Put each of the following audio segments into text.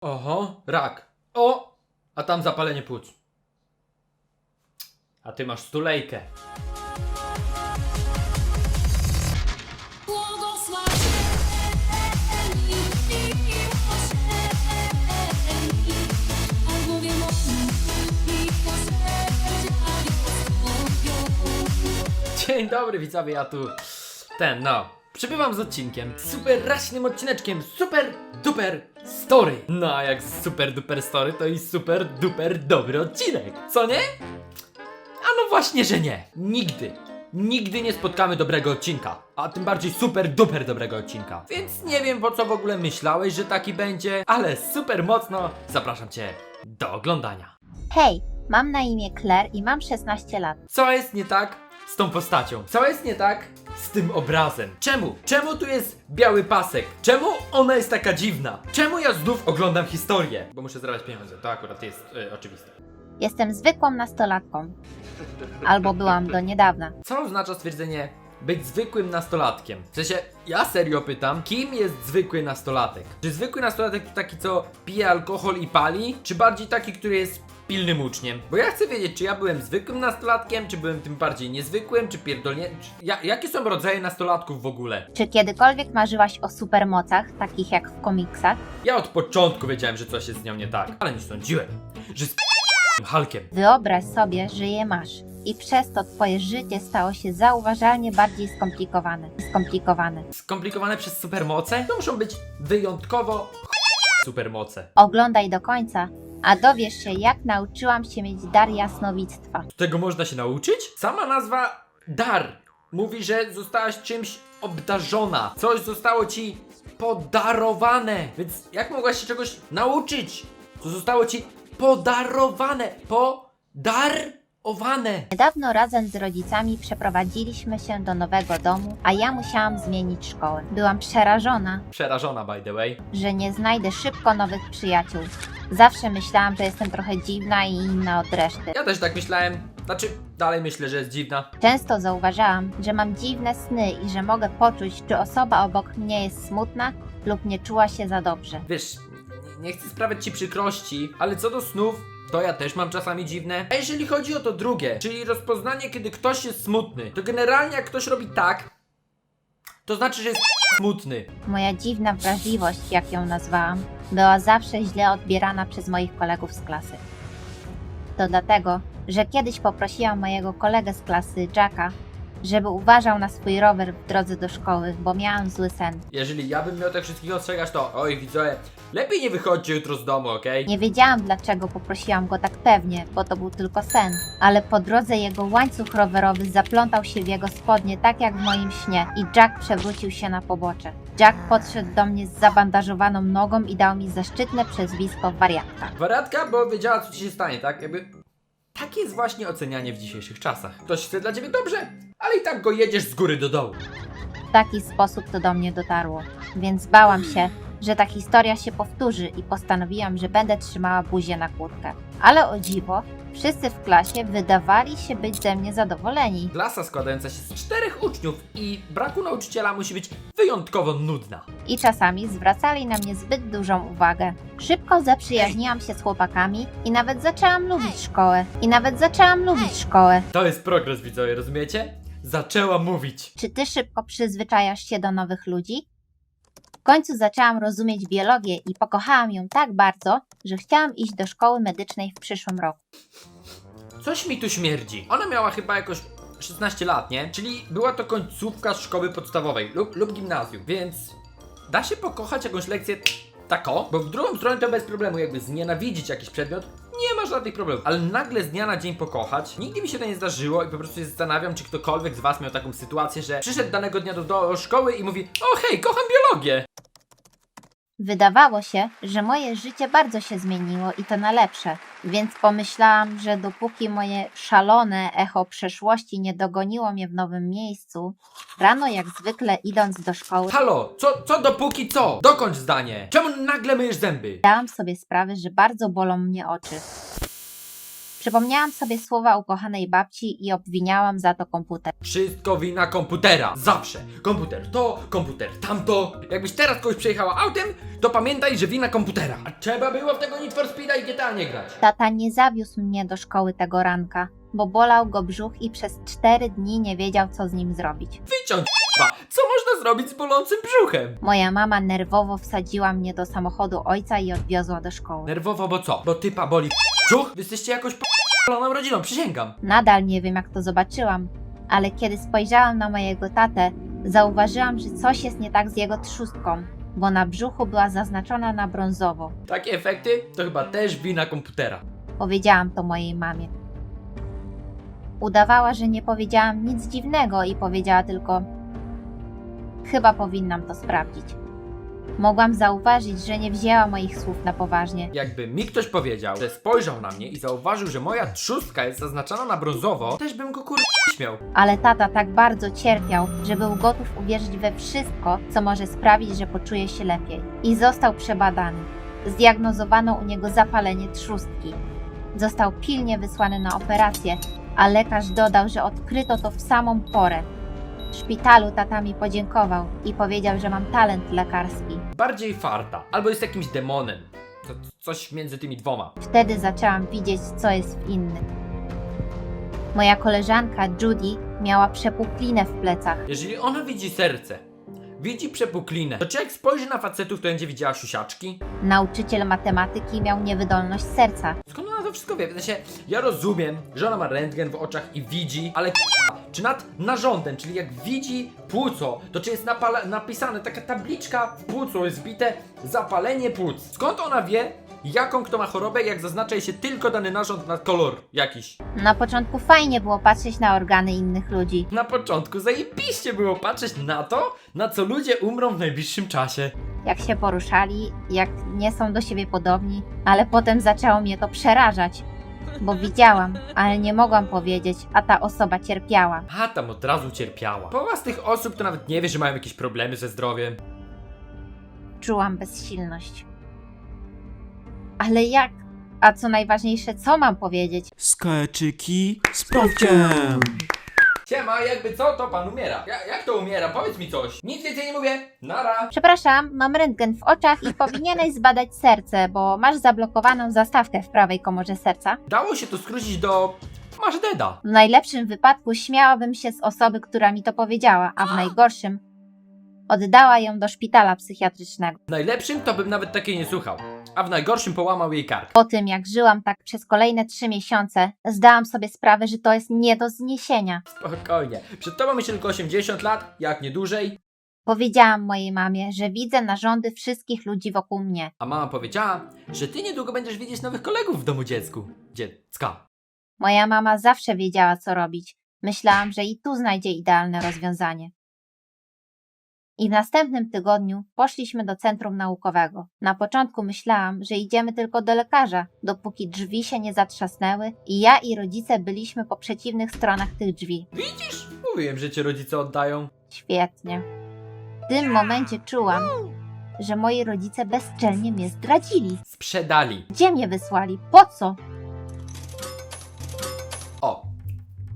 Oho, rak. O! A tam zapalenie płuc. A ty masz stulejkę. Dzień dobry widzowie, ja tu ten, no. Przybywam z odcinkiem, super raśnym odcineczkiem, super duper story. No a jak super duper story, to i super duper dobry odcinek, co nie? A no właśnie, że nie. Nigdy. Nigdy nie spotkamy dobrego odcinka, a tym bardziej super duper dobrego odcinka. Więc nie wiem po co w ogóle myślałeś, że taki będzie, ale super mocno zapraszam cię do oglądania. Hej, mam na imię Claire i mam 16 lat. Co jest nie tak z tą postacią? Co jest nie tak z tym obrazem? Czemu? Czemu tu jest biały pasek? Czemu ona jest taka dziwna? Czemu ja znów oglądam historię? Bo muszę zarabiać pieniądze, to akurat jest y, oczywiste. Jestem zwykłą nastolatką. Albo byłam do niedawna. Co oznacza stwierdzenie być zwykłym nastolatkiem? W sensie, ja serio pytam, kim jest zwykły nastolatek? Czy zwykły nastolatek to taki, co pije alkohol i pali? Czy bardziej taki, który jest pilnym uczniem? Bo ja chcę wiedzieć, czy ja byłem zwykłym nastolatkiem, czy byłem tym bardziej niezwykłym, czy pierdolnie... Czy, ja, jakie są rodzaje nastolatków w ogóle? Czy kiedykolwiek marzyłaś o supermocach, takich jak w komiksach? Ja od początku wiedziałem, że coś jest z nią nie tak, ale nie sądziłem, że z Hulkiem. Wyobraź sobie, że je masz. I przez to twoje życie stało się zauważalnie bardziej skomplikowane. Skomplikowane. Skomplikowane przez supermoce? To muszą być wyjątkowo supermoce. Oglądaj do końca, a dowiesz się, jak nauczyłam się mieć dar jasnowictwa. Tego można się nauczyć? Sama nazwa dar mówi, że zostałaś czymś obdarzona. Coś zostało ci podarowane. Więc jak mogłaś się czegoś nauczyć? Co zostało ci podarowane. Podarowane. Niedawno razem z rodzicami przeprowadziliśmy się do nowego domu, a ja musiałam zmienić szkołę. Byłam przerażona, Przerażona, by the way. że nie znajdę szybko nowych przyjaciół. Zawsze myślałam, że jestem trochę dziwna i inna od reszty. Ja też tak myślałem. Znaczy, dalej myślę, że jest dziwna. Często zauważałam, że mam dziwne sny i że mogę poczuć, czy osoba obok mnie jest smutna lub nie czuła się za dobrze. Wiesz, nie, nie chcę sprawiać ci przykrości, ale co do snów, to ja też mam czasami dziwne. A jeżeli chodzi o to drugie, czyli rozpoznanie, kiedy ktoś jest smutny, to generalnie jak ktoś robi tak, to znaczy, że jest smutny. Moja dziwna wrażliwość, jak ją nazwałam, była zawsze źle odbierana przez moich kolegów z klasy. To dlatego, że kiedyś poprosiłam mojego kolegę z klasy, Jacka, żeby uważał na swój rower w drodze do szkoły, bo miałam zły sen. Jeżeli ja bym miał tak wszystkich ostrzegać, to oj widzowie, lepiej nie wychodźcie jutro z domu, okej? Nie wiedziałam dlaczego poprosiłam go tak pewnie, bo to był tylko sen. Ale po drodze jego łańcuch rowerowy zaplątał się w jego spodnie, tak jak w moim śnie, i Jack przewrócił się na pobocze. Jack podszedł do mnie z zabandażowaną nogą i dał mi zaszczytne przezwisko wariatka. Wariatka, bo wiedziała co ci się stanie, tak? Jakby... Takie jest właśnie ocenianie w dzisiejszych czasach. Ktoś chce dla ciebie dobrze, ale i tak go jedziesz z góry do dołu. W taki sposób to do mnie dotarło, więc bałam się, że ta historia się powtórzy i postanowiłam, że będę trzymała buzię na kłódkę. Ale o dziwo, wszyscy w klasie wydawali się być ze mnie zadowoleni. Klasa składająca się z czterech uczniów i braku nauczyciela musi być wyjątkowo nudna. i czasami zwracali na mnie zbyt dużą uwagę. Szybko zaprzyjaźniłam się z chłopakami i nawet zaczęłam lubić szkołę. I nawet zaczęłam lubić szkołę. To jest progres, widzowie, rozumiecie? Zaczęła mówić. Czy ty szybko przyzwyczajasz się do nowych ludzi? W końcu zaczęłam rozumieć biologię i pokochałam ją tak bardzo, że chciałam iść do szkoły medycznej w przyszłym roku. Coś mi tu śmierdzi. Ona miała chyba jakoś 16 lat, nie? Czyli była to końcówka szkoły podstawowej lub, lub gimnazjum, więc da się pokochać jakąś lekcję tako, bo w drugą stronę to bez problemu, jakby znienawidzić jakiś przedmiot, nie ma żadnych problemów. Ale nagle z dnia na dzień pokochać, nigdy mi się to nie zdarzyło i po prostu się zastanawiam, czy ktokolwiek z was miał taką sytuację, że przyszedł danego dnia do, do szkoły i mówi O hej, kocham biologię! Wydawało się, że moje życie bardzo się zmieniło i to na lepsze, więc pomyślałam, że dopóki moje szalone echo przeszłości nie dogoniło mnie w nowym miejscu, rano jak zwykle idąc do szkoły, Halo, co, co dopóki co? Dokończ zdanie! Czemu nagle myjesz zęby? dałam sobie sprawę, że bardzo bolą mnie oczy. Przypomniałam sobie słowa ukochanej babci i obwiniałam za to komputer. Wszystko wina komputera. Zawsze. Komputer to, komputer tamto. Jakbyś teraz kogoś przejechała autem, to pamiętaj, że wina komputera. A trzeba było w tego Need for Speeda i GTA nie grać. Tata nie zawiózł mnie do szkoły tego ranka, bo bolał go brzuch i przez cztery dni nie wiedział, co z nim zrobić. Wyciąć k***a. Co można zrobić z bolącym brzuchem? Moja mama nerwowo wsadziła mnie do samochodu ojca i odwiozła do szkoły. Nerwowo, bo co? Bo typa boli brzuch? Wy jesteście jakoś p***loną rodziną, przysięgam. Nadal nie wiem, jak to zobaczyłam, ale kiedy spojrzałam na mojego tatę, zauważyłam, że coś jest nie tak z jego trzustką, bo na brzuchu była zaznaczona na brązowo. Takie efekty to chyba też wina komputera. Powiedziałam to mojej mamie. Udawała, że nie powiedziałam nic dziwnego i powiedziała tylko: Chyba powinnam to sprawdzić. Mogłam zauważyć, że nie wzięła moich słów na poważnie. Jakby mi ktoś powiedział, że spojrzał na mnie i zauważył, że moja trzustka jest zaznaczona na brązowo, też bym go kur... śmiał. Ale tata tak bardzo cierpiał, że był gotów uwierzyć we wszystko, co może sprawić, że poczuje się lepiej. I został przebadany. Zdiagnozowano u niego zapalenie trzustki. Został pilnie wysłany na operację, a lekarz dodał, że odkryto to w samą porę. W szpitalu tata mi podziękował i powiedział, że mam talent lekarski. Bardziej farta, albo jest jakimś demonem. To coś między tymi dwoma. Wtedy zaczęłam widzieć, co jest w innych. Moja koleżanka Judy miała przepuklinę w plecach. Jeżeli ona widzi serce, widzi przepuklinę, to czy jak spojrzy na facetów, to będzie widziała siusiaczki? Nauczyciel matematyki miał niewydolność serca. Skąd to wszystko wie? W sensie, ja rozumiem, że ona ma rentgen w oczach i widzi, ale czy nad narządem, czyli jak widzi płuco, to czy jest napala- napisane taka tabliczka w płucu, jest zbite zapalenie płuc? Skąd ona wie, jaką kto ma chorobę, jak zaznacza jej się tylko dany narząd na kolor jakiś? Na początku fajnie było patrzeć na organy innych ludzi. Na początku zajebiście było patrzeć na to, na co ludzie umrą w najbliższym czasie. Jak się poruszali, jak nie są do siebie podobni, ale potem zaczęło mnie to przerażać. Bo widziałam, ale nie mogłam powiedzieć, a ta osoba cierpiała. A tam od razu cierpiała. Połowa z tych osób to nawet nie wie, że mają jakieś problemy ze zdrowiem. Czułam bezsilność. Ale jak? A co najważniejsze, co mam powiedzieć? Skaczyki z prawciem. Siema, jakby co, to pan umiera. Ja, jak to umiera? Powiedz mi coś. Nic więcej nie mówię. Nara. Przepraszam, mam rentgen w oczach i powinieneś zbadać serce, bo masz zablokowaną zastawkę w prawej komorze serca. Dało się to skrócić do... Masz deda. W najlepszym wypadku śmiałabym się z osoby, która mi to powiedziała, a w najgorszym oddała ją do szpitala psychiatrycznego. W najlepszym to bym nawet takiej nie słuchał. A w najgorszym połamał jej kark. Po tym, jak żyłam tak przez kolejne trzy miesiące, zdałam sobie sprawę, że to jest nie do zniesienia. Spokojnie. Przed tobą jeszcze tylko 80 lat, jak nie dłużej. Powiedziałam mojej mamie, że widzę narządy wszystkich ludzi wokół mnie. A mama powiedziała, że ty niedługo będziesz widzieć nowych kolegów w domu dziecku. Dziecka. Moja mama zawsze wiedziała, co robić. Myślałam, że i tu znajdzie idealne rozwiązanie. I w następnym tygodniu poszliśmy do centrum naukowego. Na początku myślałam, że idziemy tylko do lekarza, dopóki drzwi się nie zatrzasnęły i ja i rodzice byliśmy po przeciwnych stronach tych drzwi. Widzisz? Mówiłem, że cię rodzice oddają. Świetnie. W tym momencie czułam, że moi rodzice bezczelnie mnie zdradzili. Sprzedali. Gdzie mnie wysłali? Po co?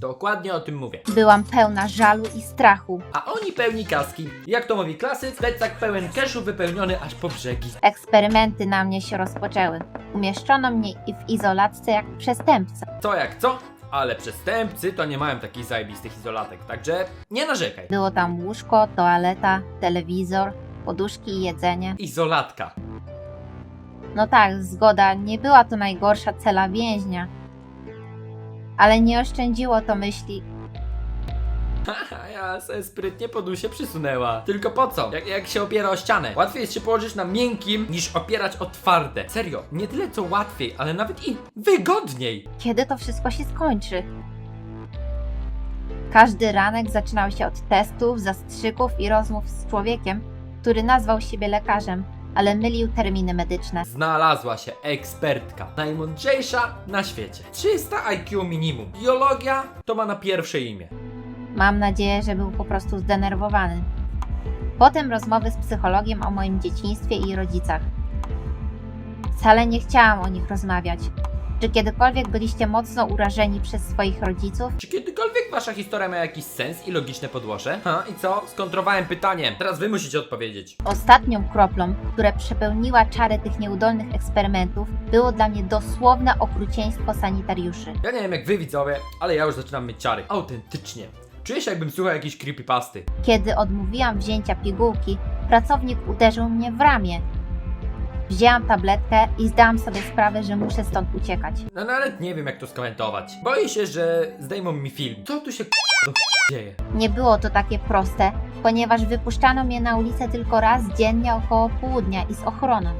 Dokładnie o tym mówię. Byłam pełna żalu i strachu. A oni pełni kaski. Jak to mówi klasyk, plecak pełen keszu wypełniony aż po brzegi. Eksperymenty na mnie się rozpoczęły. Umieszczono mnie i w izolatce jak przestępcę. Co jak co, ale przestępcy to nie mają takich zajebistych izolatek, także nie narzekaj. Było tam łóżko, toaleta, telewizor, poduszki i jedzenie. Izolatka. No tak, zgoda, nie była to najgorsza cela więźnia. Ale nie oszczędziło to myśli, Haha, ja se sprytnie podusie przysunęła. Tylko po co? Jak, jak się opiera o ścianę. Łatwiej jest się położyć na miękkim, niż opierać o twarde. Serio, nie tyle co łatwiej, ale nawet i wygodniej. kiedy to wszystko się skończy. Każdy ranek zaczynał się od testów, zastrzyków i rozmów z człowiekiem, który nazwał siebie lekarzem, ale mylił terminy medyczne. Znalazła się ekspertka. Najmądrzejsza na świecie. 300 IQ minimum. Biologia to ma na pierwsze imię. Mam nadzieję, że był po prostu zdenerwowany. Potem rozmowy z psychologiem o moim dzieciństwie i rodzicach. Wcale nie chciałam o nich rozmawiać. Czy kiedykolwiek byliście mocno urażeni przez swoich rodziców? Czy kiedykolwiek wasza historia ma jakiś sens i logiczne podłoże? Ha, i co? Skontrowałem pytanie. Teraz wy musicie odpowiedzieć. Ostatnią kroplą, która przepełniła czarę tych nieudolnych eksperymentów, było dla mnie dosłowne okrucieństwo sanitariuszy. Ja nie wiem jak wy widzowie, ale ja już zaczynam mieć ciary. Autentycznie. Czuję się jakbym słuchał jakiejś creepypasty. Kiedy odmówiłam wzięcia pigułki, pracownik uderzył mnie w ramię. Wzięłam tabletkę i zdałam sobie sprawę, że muszę stąd uciekać. No nawet nie wiem jak to skomentować. Boję się, że zdejmą mi film. Co tu się dzieje? Nie było to takie proste, ponieważ wypuszczano mnie na ulicę tylko raz dziennie około południa i z ochroną.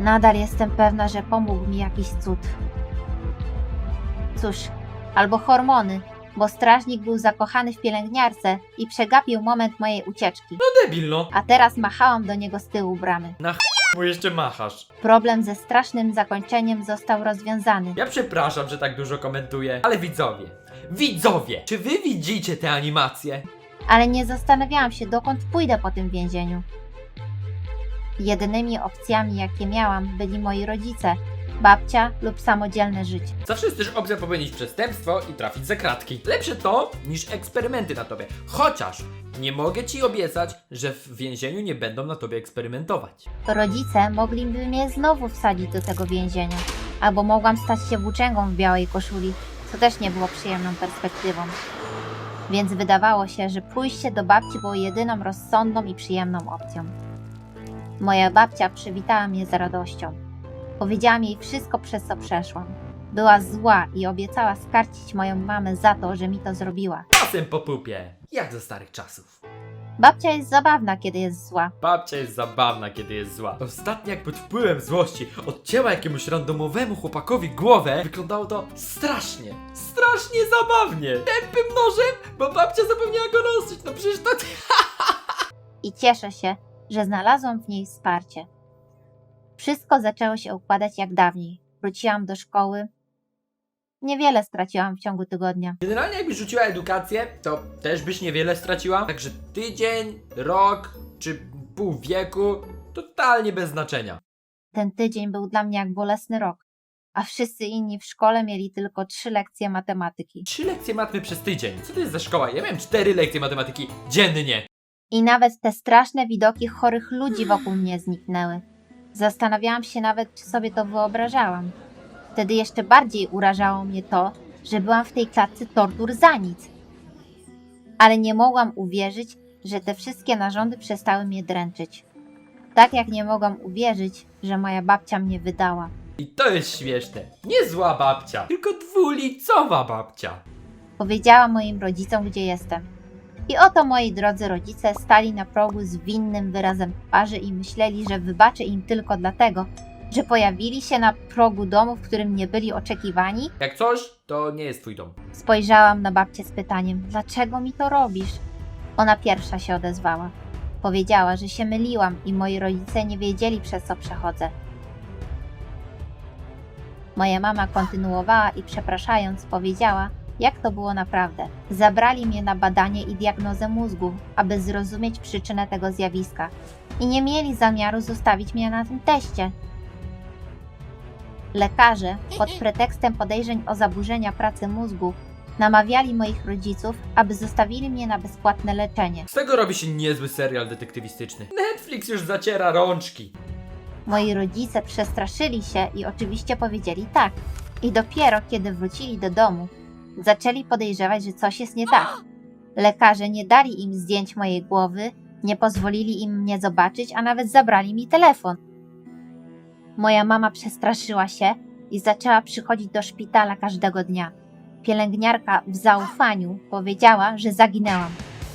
Nadal jestem pewna, że pomógł mi jakiś cud. Cóż, albo hormony, bo strażnik był zakochany w pielęgniarce i przegapił moment mojej ucieczki. No debil no. A teraz machałam do niego z tyłu bramy. Bo jeszcze machasz. Problem ze strasznym zakończeniem został rozwiązany. Ja przepraszam, że tak dużo komentuję, ale widzowie. Widzowie! Czy wy widzicie te animacje? ale nie zastanawiałam się, dokąd pójdę po tym więzieniu. Jedynymi opcjami, jakie miałam, byli moi rodzice, babcia lub samodzielne życie. Zawsze jest też opcja popełnić przestępstwo i trafić za kratki. Lepsze to niż eksperymenty na tobie. Chociaż nie mogę ci obiecać, że w więzieniu nie będą na tobie eksperymentować. Rodzice mogliby mnie znowu wsadzić do tego więzienia, albo mogłam stać się włóczęgą w białej koszuli, co też nie było przyjemną perspektywą. Więc wydawało się, że pójście do babci było jedyną rozsądną i przyjemną opcją. Moja babcia przywitała mnie z radością. Powiedziałam jej wszystko, przez co przeszłam. Była zła i obiecała skarcić moją mamę za to, że mi to zrobiła. Czasem po pupie. Jak za starych czasów. Babcia jest zabawna, kiedy jest zła. Babcia jest zabawna, kiedy jest zła. Ostatnio jak pod wpływem złości odcięła jakiemuś randomowemu chłopakowi głowę, wyglądało to strasznie, strasznie zabawnie. Tępym nożem, bo babcia zapomniała go nosić. No przecież to... i cieszę się, że znalazłam w niej wsparcie. Wszystko zaczęło się układać jak dawniej. Wróciłam do szkoły. Niewiele straciłam w ciągu tygodnia. Generalnie jakbyś rzuciła edukację, to też byś niewiele straciła. Także tydzień, rok czy pół wieku, totalnie bez znaczenia. Ten tydzień był dla mnie jak bolesny rok, a wszyscy inni w szkole mieli tylko trzy lekcje matematyki. Trzy lekcje matmy przez tydzień. Co to jest za szkoła? Ja miałem cztery lekcje matematyki dziennie. I nawet te straszne widoki chorych ludzi wokół mnie zniknęły. Zastanawiałam się nawet, czy sobie to wyobrażałam. Wtedy jeszcze bardziej urażało mnie to, że byłam w tej klatce tortur za nic. Ale nie mogłam uwierzyć, że te wszystkie narządy przestały mnie dręczyć. Tak jak nie mogłam uwierzyć, że moja babcia mnie wydała. I to jest śmieszne. Nie zła babcia, tylko dwulicowa babcia. Powiedziałam moim rodzicom, gdzie jestem. I oto moi drodzy rodzice stali na progu z winnym wyrazem twarzy i myśleli, że wybaczę im tylko dlatego, że pojawili się na progu domu, w którym nie byli oczekiwani. Jak coś, to nie jest twój dom. Spojrzałam na babcię z pytaniem: Dlaczego mi to robisz? Ona pierwsza się odezwała. Powiedziała, że się myliłam i moi rodzice nie wiedzieli, przez co przechodzę. Moja mama kontynuowała i przepraszając, powiedziała, jak to było naprawdę. Zabrali mnie na badanie i diagnozę mózgu, aby zrozumieć przyczynę tego zjawiska, i nie mieli zamiaru zostawić mnie na tym teście. Lekarze, pod pretekstem podejrzeń o zaburzenia pracy mózgu, namawiali moich rodziców, aby zostawili mnie na bezpłatne leczenie. Z tego robi się niezły serial detektywistyczny. Netflix już zaciera rączki. Moi rodzice przestraszyli się i oczywiście powiedzieli tak. I dopiero kiedy wrócili do domu, zaczęli podejrzewać, że coś jest nie tak. Lekarze nie dali im zdjęć mojej głowy, nie pozwolili im mnie zobaczyć, a nawet zabrali mi telefon. Moja mama przestraszyła się i zaczęła przychodzić do szpitala każdego dnia. Pielęgniarka w zaufaniu powiedziała, że zaginęłam.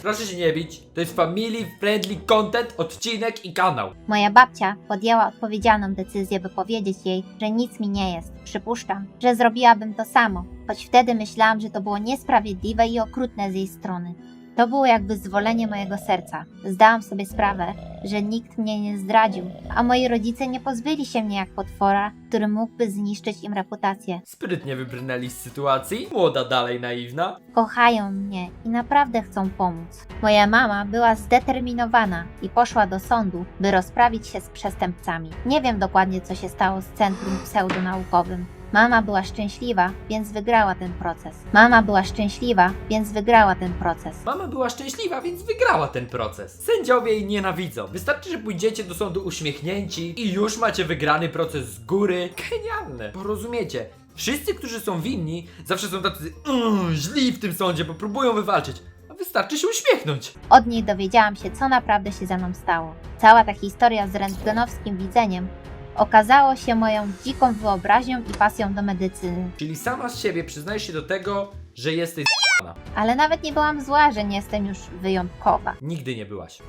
Proszę się nie bić, to jest family friendly content, odcinek i kanał. Moja babcia podjęła odpowiedzialną decyzję, by powiedzieć jej, że nic mi nie jest. Przypuszczam, że zrobiłabym to samo, choć wtedy myślałam, że to było niesprawiedliwe i okrutne z jej strony. To było jak wyzwolenie mojego serca. Zdałam sobie sprawę, że nikt mnie nie zdradził, a moi rodzice nie pozbyli się mnie jak potwora, który mógłby zniszczyć im reputację. Sprytnie wybrnęli z sytuacji. Młoda dalej naiwna. Kochają mnie i naprawdę chcą pomóc. Moja mama była zdeterminowana i poszła do sądu, by rozprawić się z przestępcami. Nie wiem dokładnie, co się stało z centrum pseudonaukowym. Mama była szczęśliwa, więc wygrała ten proces. Mama była szczęśliwa, więc wygrała ten proces. Mama była szczęśliwa, więc wygrała ten proces. Sędziowie jej nienawidzą. Wystarczy, że pójdziecie do sądu uśmiechnięci i już macie wygrany proces z góry. Genialne. Bo rozumiecie, wszyscy, którzy są winni, zawsze są tacy "Mm, źli w tym sądzie, bo próbują wywalczyć. A wystarczy się uśmiechnąć. Od niej dowiedziałam się, co naprawdę się ze mną stało. Cała ta historia z rentgenowskim widzeniem okazało się moją dziką wyobraźnią i pasją do medycyny. Czyli sama z siebie przyznajesz się do tego, że jesteś z***na. Ale nawet nie byłam zła, że nie jestem już wyjątkowa. Nigdy nie byłaś.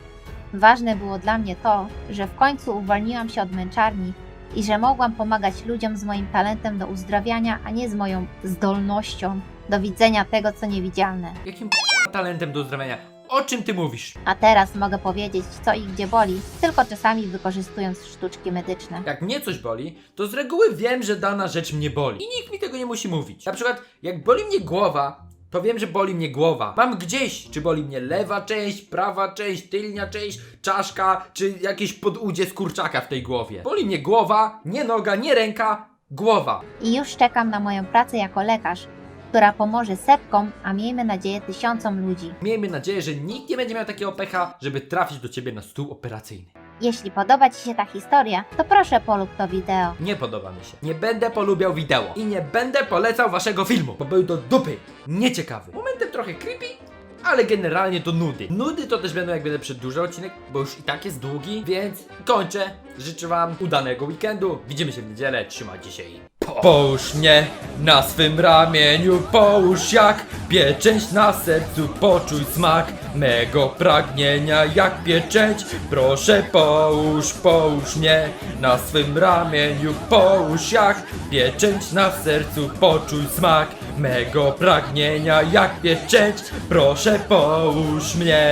Ważne było dla mnie to, że w końcu uwolniłam się od męczarni i że mogłam pomagać ludziom z moim talentem do uzdrawiania, a nie z moją zdolnością do widzenia tego, co niewidzialne. Jakim k***a talentem do uzdrawiania? O czym ty mówisz? A teraz mogę powiedzieć, co i gdzie boli, tylko czasami wykorzystując sztuczki medyczne. Jak mnie coś boli, to z reguły wiem, że dana rzecz mnie boli. I nikt mi tego nie musi mówić. Na przykład, jak boli mnie głowa, to wiem, że boli mnie głowa. Mam gdzieś, czy boli mnie lewa część, prawa część, tylnia część, czaszka, czy jakieś podudzie z kurczaka w tej głowie. Boli mnie głowa, nie noga, nie ręka, głowa. I już czekam na moją pracę jako lekarz, która pomoże setkom, a miejmy nadzieję tysiącom ludzi. Miejmy nadzieję, że nikt nie będzie miał takiego pecha, żeby trafić do ciebie na stół operacyjny. Jeśli podoba Ci się ta historia, to proszę polub to wideo. Nie podoba mi się. Nie będę polubiał wideo. I nie będę polecał waszego filmu, bo był do dupy. Nieciekawy. Momentem trochę creepy, ale generalnie to nudy. Nudy to też będą jak będę przedłużał odcinek, bo już i tak jest długi, więc kończę. Życzę wam udanego weekendu. Widzimy się w niedzielę. Trzymajcie się i. Połóż mnie na swym ramieniu, połóż jak pieczęć na sercu, poczuj smak mego pragnienia jak pieczęć. Proszę połóż, połóż mnie na swym ramieniu, połóż jak pieczęć na sercu, poczuj smak mego pragnienia jak pieczęć. Proszę połóż mnie.